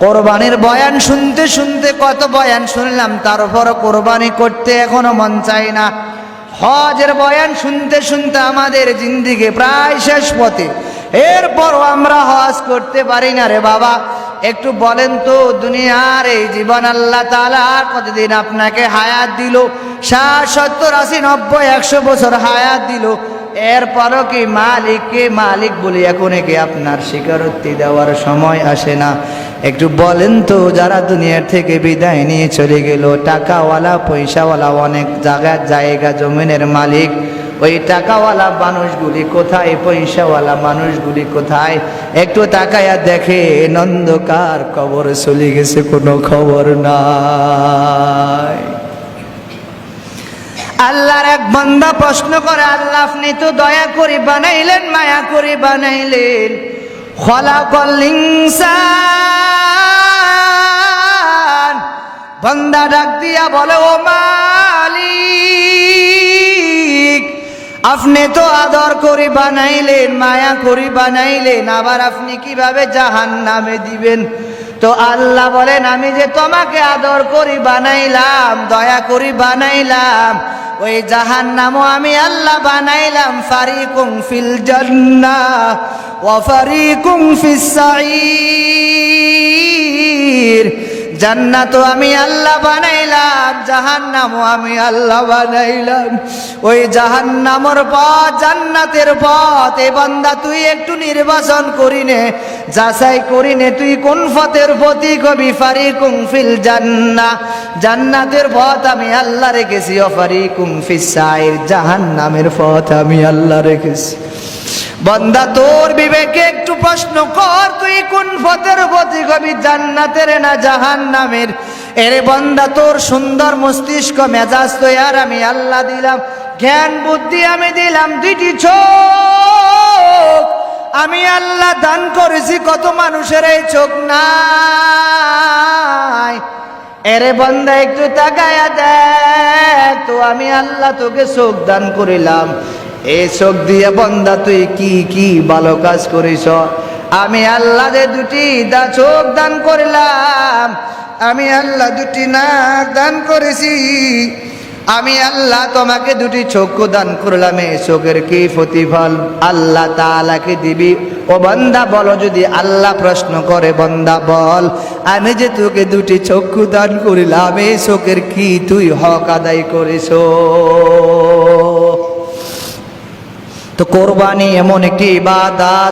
কোরবানির বয়ান শুনতে শুনতে কত বয়ান শুনলাম, তারপর কোরবানি করতে এখনও মন চাই না। হজের বয়ান শুনতে শুনতে আমাদের জিন্দিগি প্রায় শেষ পথে। এরপরও আমরা হজ করতে পারি না রে বাবা। একটু বলেন তো, দুনিয়ার এই জীবন আল্লাহ তালা কতদিন আপনাকে হায়াত দিল? ষাট সত্তর আশি, নব্বই, একশো বছর হায়াত দিল। এরপরও কি মালিককে মালিক বলি এখন কি আপনার স্বীকারোক্তি দেওয়ার সময় আসে না। একটু বলেন তো, যারা দুনিয়ার থেকে বিদায় নিয়ে চলে গেল, টাকাওয়ালা, পয়সাওয়ালা, অনেক জায়গার জায়গা, জমিনের মালিক। ওই টাকাওয়ালা মানুষগুলি কোথায়, পয়সাওয়ালা মানুষগুলি কোথায়? একটু তাকায়া দেখে নন্দকার কবর চলে গেছে, কোনো খবর নাই। আল্লাহর এক বান্দা প্রশ্ন করে, আল্লাহ, আপনি তো দয়া করে বানাইলেন, মায়া করে বানাইলেন। খলাকল ইনসান। বান্দা ডাক দিয়া বলে, ও মালিক, আপনি তো আদর করে বানাইলেন, মায়া করে বানাইলেন, আবার আপনি কীভাবে জাহান নামে দিবেন? তো আল্লাহ বলেন, আমি যে তোমাকে আদর করি বানাইলাম, দয়া করি বানাইলাম ওই জাহান নামও আমি আল্লাহ বানাইলাম ফারিকুম ফিল জন্না ও ফারিকুম ফিস সাঈর জান্নাত আমি আল্লাহ বানাইলাম, জাহান্নামও আমি আল্লাহ বানাইলাম। ওই জাহান্নামর পথ, জান্নাতের পথ, এ বান্দা তুই একটু নির্বাচন করি নে যাচাই করি নে তুই কোন পথের প্রতি কবি ফারি কুমফিল জান্না। জান্নাতের পথ আমি আল্লাহ রেখেছি অফারি কুমফিস সাইর। জাহান্নামের পথ আমি আল্লাহ রেখেছি। বন্দা তোর বিবেকে একটু প্রশ্ন কর, তুই কোন পথের গতি কবি? জান্নাতের না জাহান নামের এরে বন্দা তোর সুন্দর মস্তিষ্ক মেজাজ তো আর আমি আল্লাহ দিলাম। জ্ঞান, বুদ্ধি আমি দিলাম দুইটি চোখ। আমি আল্লাহ দান করেছি, কত মানুষের এই চোখ নাই। এরে বন্দা, একটু তাকায়া দেখ, তো আমি আল্লাহ তোকে চোখ দান করিলাম। এই চোখ দিয়ে বন্দা, তুই কি কি ভালো কাজ করিস? আমি আল্লাহ যে দুটি দা চোখ দান করিলাম, আমি আল্লাহ দুটি নাক দান করেছি, আমি আল্লাহ তোমাকে দুটি চক্ষু দান করলাম এই চোখের কি প্রতিফল? আল্লাহ তালাকে দিবি? ও বন্দা, বলো যদি আল্লাহ প্রশ্ন করে, বন্দা, বল, আমি যে তোকে দুটি চক্ষু দান করিলাম এই চোখের কি তুই হক আদায় করিস? তো কোরবানি এমন একটি ইবাদত।